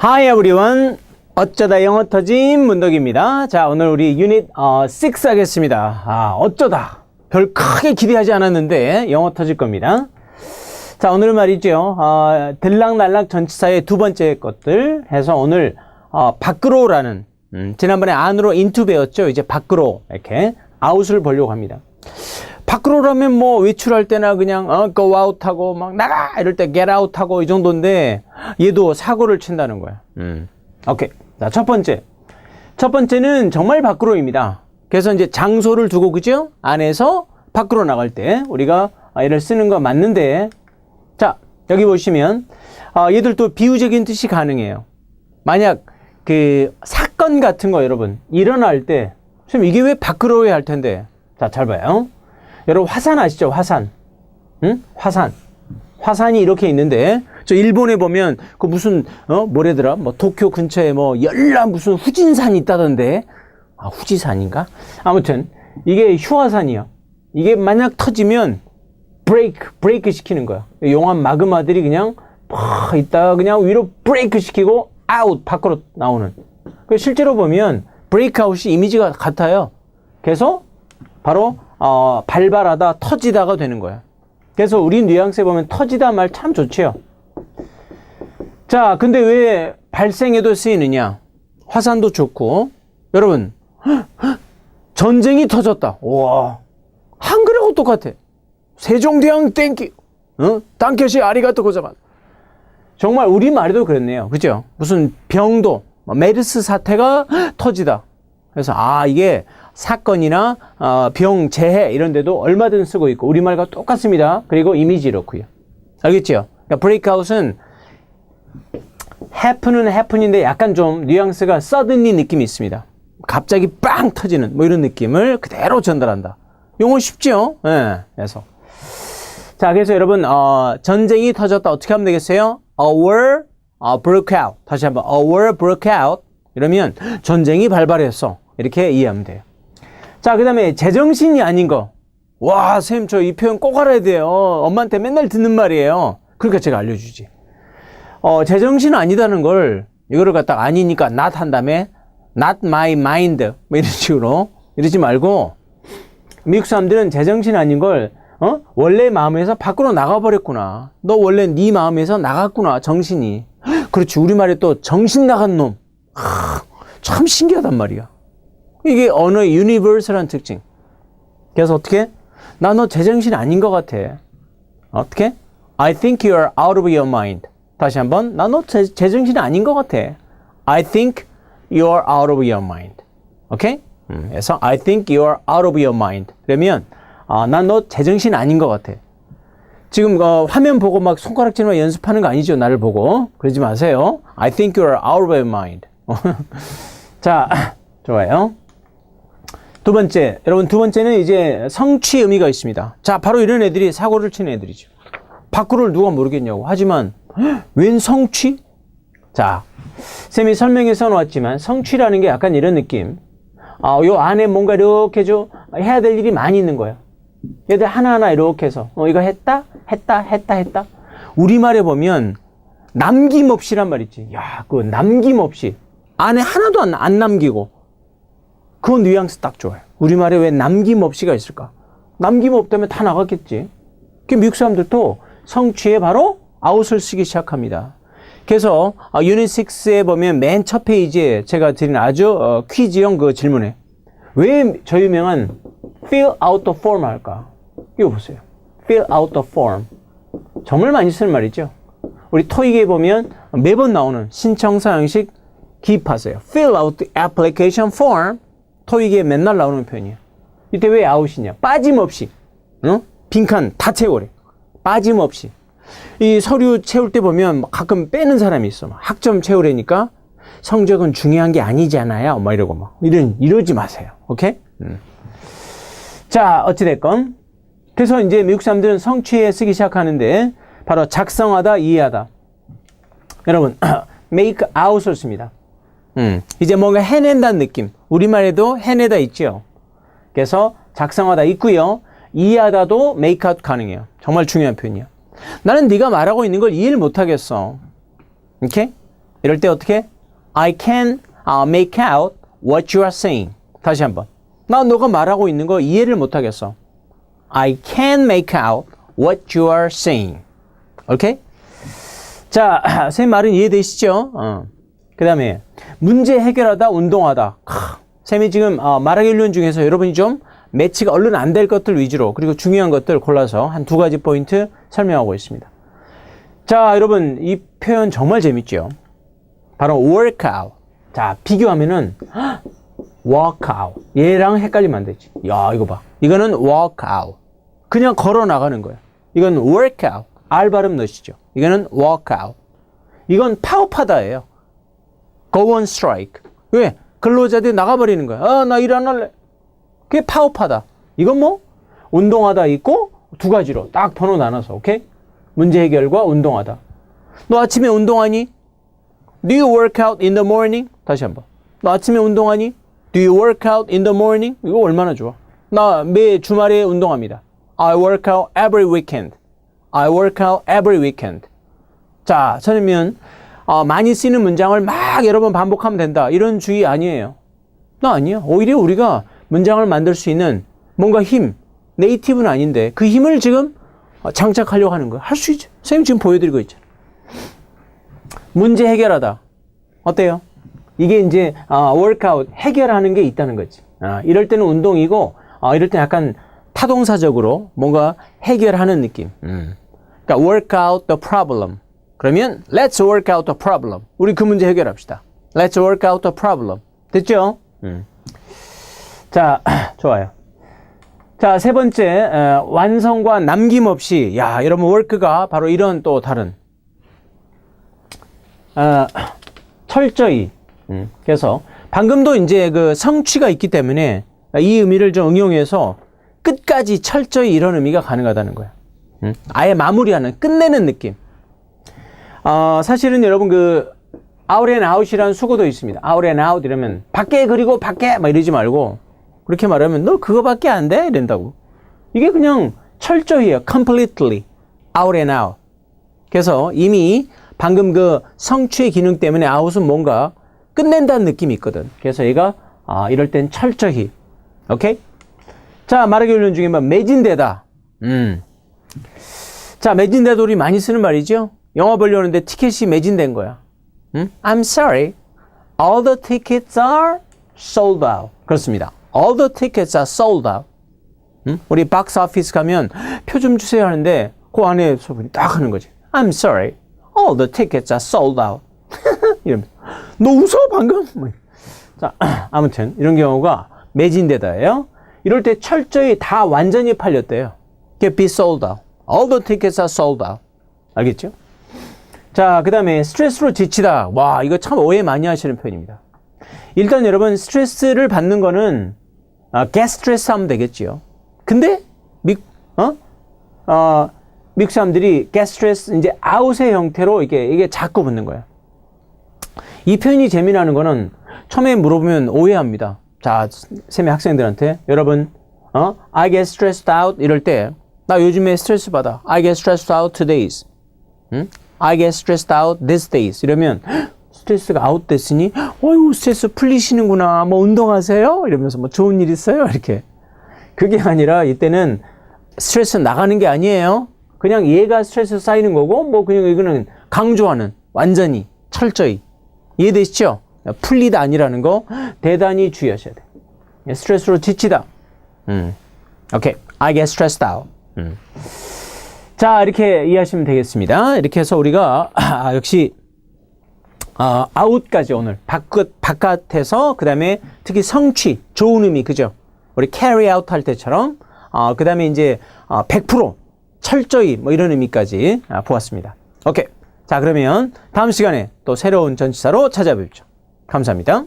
Hi everyone. 어쩌다 영어 터진 문덕입니다. 자, 오늘 우리 유닛 어, 6 하겠습니다. 아, 어쩌다. 별 크게 기대하지 않았는데 영어 터질 겁니다. 자, 오늘은 말이죠. 어, 들락날락 전치사의 두 번째 것들 해서 오늘 어, 밖으로라는 음, 지난번에 안으로 인투 배웠죠. 이제 밖으로 이렇게 아웃을 보려고 합니다. 밖으로라면 뭐 외출할 때나 그냥 어, go out 하고 막 나가 이럴 때 get out 하고 이 정도인데 얘도 사고를 친다는 거야. 음. 오케이. 자, 첫 번째. 첫 번째는 정말 밖으로입니다. 그래서 이제 장소를 두고 그죠? 안에서 밖으로 나갈 때 우리가 얘를 쓰는 거 맞는데 자, 여기 보시면 아, 얘들도 비유적인 뜻이 가능해요. 만약 그 사건 같은 거 여러분 일어날 때 선생님 이게 왜 밖으로야 할 텐데 자, 잘 봐요. 여러분 화산 아시죠? 화산. 응? 화산. 화산이 이렇게 있는데 저 일본에 보면 그 무슨 어 뭐래더라? 뭐 도쿄 근처에 뭐 열라 무슨 후진산이 있다던데. 아, 후지산인가? 아무튼 이게 휴화산이야. 이게 만약 터지면 브레이크 브레이크 시키는 거야. 용암 마그마들이 그냥 팍 있다가 그냥 위로 브레이크 시키고 아웃 밖으로 나오는. 그 실제로 보면 브레이크아웃이 이미지가 같아요. 그래서 바로 어, 발발하다 터지다가 되는 거야. 그래서 우리 뉘앙스에 보면 터지다 말 참 좋지요. 자, 근데 왜 발생에도 쓰이느냐? 화산도 좋고 여러분 전쟁이 터졌다. 와 한글하고 똑같아. 세종대왕 땡기 어? 땅켓이 아리가또 고자만 정말 우리 말에도 그랬네요. 그죠? 무슨 병도 뭐 메르스 사태가 터지다. 그래서 아 이게 사건이나 어, 병, 재해 이런 데도 얼마든 쓰고 있고 우리말과 똑같습니다. 그리고 이미지 이렇고요. 알겠죠? 그러니까 브레이크아웃은 happen은 happen인데 약간 좀 뉘앙스가 suddenly 느낌이 있습니다. 갑자기 빵 터지는 뭐 이런 느낌을 그대로 전달한다. 용어 쉽죠? 예. 네, 그래서 자, 그래서 여러분 어, 전쟁이 터졌다 어떻게 하면 되겠어요? A war uh, broke out. 다시 한번 a war broke out. 이러면 전쟁이 발발했어. 이렇게 이해하면 돼요. 자, 그 다음에 제정신이 아닌 거. 와, 쌤, 저이 표현 꼭 알아야 돼요. 엄마한테 맨날 듣는 말이에요. 그러니까 제가 알려주지. 어, 제정신 아니다는 걸, 이거를 갖다가 아니니까 not 한 다음에, not my mind. 뭐 이런 식으로. 이러지 말고, 미국 사람들은 제정신 아닌 걸, 어? 원래 마음에서 밖으로 나가버렸구나. 너 원래 네 마음에서 나갔구나, 정신이. 그렇지, 우리말에 또 정신 나간 놈. 하, 참 신기하단 말이야. 이게 언어의 유니버설한 특징. 그래서 어떻게? 나 너 제정신 아닌 것 같아. 어떻게? I think you are out of your mind. 다시 한번. 나 너 제정신 아닌 것 같아. I think you are out of your mind. 오케이? 음, 그래서 I think you are out of your mind. 그러면 아, 난 너 제정신 아닌 것 같아. 지금 어, 화면 보고 막 손가락질만 연습하는 거 아니죠? 나를 보고. 그러지 마세요. I think you are out of your mind. 자, 좋아요. 두 번째, 여러분 두 번째는 이제 성취 의미가 있습니다. 자, 바로 이런 애들이 사고를 치는 애들이죠. 밖으로를 누가 모르겠냐고. 하지만 웬 성취? 자, 쌤이 설명해 써놓았지만 성취라는 게 약간 이런 느낌. 아, 요 안에 뭔가 이렇게 좀 해야 될 일이 많이 있는 거예요. 얘들 하나하나 이렇게 해서 어, 이거 했다, 했다, 했다, 했다. 우리말에 보면 남김없이란 말 있지. 야, 그 남김없이 안에 하나도 안, 안 남기고 그 뉘앙스 딱 좋아요. 우리말에 왜 남김없이가 있을까? 남김없다면 다 나갔겠지. 그 미국 사람들도 성취에 바로 아웃을 쓰기 시작합니다. 그래서 어, 유닛 6에 보면 맨 첫 페이지에 제가 드린 아주 어, 퀴즈형 그 질문에 왜 저 유명한 fill out the form 할까? 이거 보세요. fill out the form. 정말 많이 쓰는 말이죠. 우리 토익에 보면 매번 나오는 신청서 형식 기입하세요. fill out the application form. 토익에 맨날 나오는 표현이에요. 이때 왜 아웃이냐? 빠짐없이. 어? 빈칸 다 채우래. 빠짐없이. 이 서류 채울 때 보면 가끔 빼는 사람이 있어. 학점 채우래니까 성적은 중요한 게 아니잖아요. 뭐 이러고 막. 이런, 이러지 마세요. 오케이? 음. 자, 어찌됐건. 그래서 이제 미국 사람들은 성취에 쓰기 시작하는데 바로 작성하다, 이해하다. 여러분, make out을 씁니다. 음, 이제 뭔가 해낸다는 느낌. 우리말에도 해내다 있죠. 그래서 작성하다 있고요. 이해하다도 make out 가능해요. 정말 중요한 표현이야. 나는 네가 말하고 있는 걸 이해를 못 하겠어. 이렇게? 이럴 때 어떻게? I can uh, make out what you are saying. 다시 한번. 나 너가 말하고 있는 거 이해를 못 하겠어. I can make out what you are saying. 오케이? 자, 선생님 말은 이해되시죠? 어. 그 다음에 문제 해결하다, 운동하다. 크, 쌤이 지금 어, 말하기 훈련 중에서 여러분이 좀 매치가 얼른 안 될 것들 위주로 그리고 중요한 것들 골라서 한 두 가지 포인트 설명하고 있습니다. 자, 여러분 이 표현 정말 재밌죠? 바로 workout. 자, 비교하면은 walkout. 얘랑 헷갈리면 안 되지. 야, 이거 봐. 이거는 walkout. 그냥 걸어 나가는 거야. 이건 workout. R 발음 넣으시죠. 이거는 walkout. 이건 파업하다예요. Go on strike. 왜? 근로자들이 나가버리는 거야. 아, 나 일 안 할래. 그게 파업하다. 이건 뭐? 운동하다 있고 두 가지로 딱 번호 나눠서, 오케이? 문제 해결과 운동하다. 너 아침에 운동하니? Do you work out in the morning? 다시 한번. 너 아침에 운동하니? Do you work out in the morning? 이거 얼마나 좋아. 나 매 주말에 운동합니다. I work out every weekend. I work out every weekend. 자, 선생님은 어, 많이 쓰는 문장을 막 여러 번 반복하면 된다. 이런 주의 아니에요. 나 아니야. 오히려 우리가 문장을 만들 수 있는 뭔가 힘, 네이티브는 아닌데 그 힘을 지금 어, 장착하려고 하는 거야. 할 수 있죠. 선생님 지금 보여드리고 있잖아. 문제 해결하다. 어때요? 이게 이제 아, 월크아웃 해결하는 게 있다는 거지. 아, 이럴 때는 운동이고 아, 이럴 때 약간 타동사적으로 뭔가 해결하는 느낌. 음. 그러니까 work out the. 그러면 let's work out the problem. 우리 그 문제 해결합시다. Let's work out the problem. 됐죠? 음. 자, 좋아요. 자, 세 번째, 에, 완성과 남김없이, 야, 여러분, work가 바로 이런 또 다른, 아, 철저히, 음, 그래서 방금도 이제 그 성취가 있기 때문에 이 의미를 좀 응용해서 끝까지 철저히 이런 의미가 가능하다는 거야. 음, 아예 마무리하는, 끝내는 느낌. 어, 사실은 여러분 그 out and out이라는 수고도 있습니다. out and out 이러면 밖에 그리고 밖에 막 이러지 말고 그렇게 말하면 너 그거밖에 안 돼? 이런다고. 이게 그냥 철저히요. completely out and out. 그래서 이미 방금 그 성취의 기능 때문에 out은 뭔가 끝낸다는 느낌이 있거든. 그래서 얘가 아, 이럴 땐 철저히. 오케이? 자, 말하기 훈련 중에 뭐 매진되다. 음. 자, 매진되다 우리 많이 쓰는 말이죠. 영화 보려는데 티켓이 매진된 거야. 음? I'm sorry. All the tickets are sold out. 그렇습니다. All the tickets are sold out. 음? 우리 박스 오피스 가면 표 좀 주세요 하는데 그 안에 소분이 딱 하는 거지. I'm sorry. All the tickets are sold out. 이러면 너 웃어 방금? 뭐. 자, 아무튼 이런 경우가 매진되다예요. 이럴 때 철저히 다 완전히 팔렸대요. Get be sold out. All the tickets are sold out. 알겠죠? 자, 그 다음에 스트레스로 지치다. 와, 이거 참 오해 많이 하시는 표현입니다. 일단 여러분, 스트레스를 받는 거는, 아, get 스트레스 하면 되겠지요. 근데, 미, 어? 어, 미국 사람들이 get 스트레스, 이제 out의 형태로 이게, 이게 자꾸 붙는 거야. 이 표현이 재미나는 거는 처음에 물어보면 오해합니다. 자, 쌤의 학생들한테, 여러분, 어? I get stressed out 이럴 때, 나 요즘에 스트레스 받아. I get stressed out today's. 응? I get stressed out these days. 이러면 스트레스가 아웃 됐으니 어유 스트레스 풀리시는구나. 뭐 운동하세요? 이러면서 뭐 좋은 일 있어요? 이렇게. 그게 아니라 이때는 스트레스 나가는 게 아니에요. 그냥 얘가 스트레스 쌓이는 거고 뭐 그냥 이거는 강조하는 완전히 철저히 이해되시죠? 풀리다 아니라는 거 대단히 주의하셔야 돼. 스트레스로 지치다. 음. 오케이. I get stressed out. 음. 자, 이렇게 이해하시면 되겠습니다. 이렇게 해서 우리가, 아, 역시, 아, 아웃까지 오늘, 바깥, 바깥에서, 그 다음에 특히 성취, 좋은 의미, 그죠? 우리 carry out 할 때처럼, 아, 그 다음에 이제, 아, 100% 철저히, 뭐 이런 의미까지 아, 보았습니다. 오케이. 자, 그러면 다음 시간에 또 새로운 전치사로 찾아뵙죠. 감사합니다.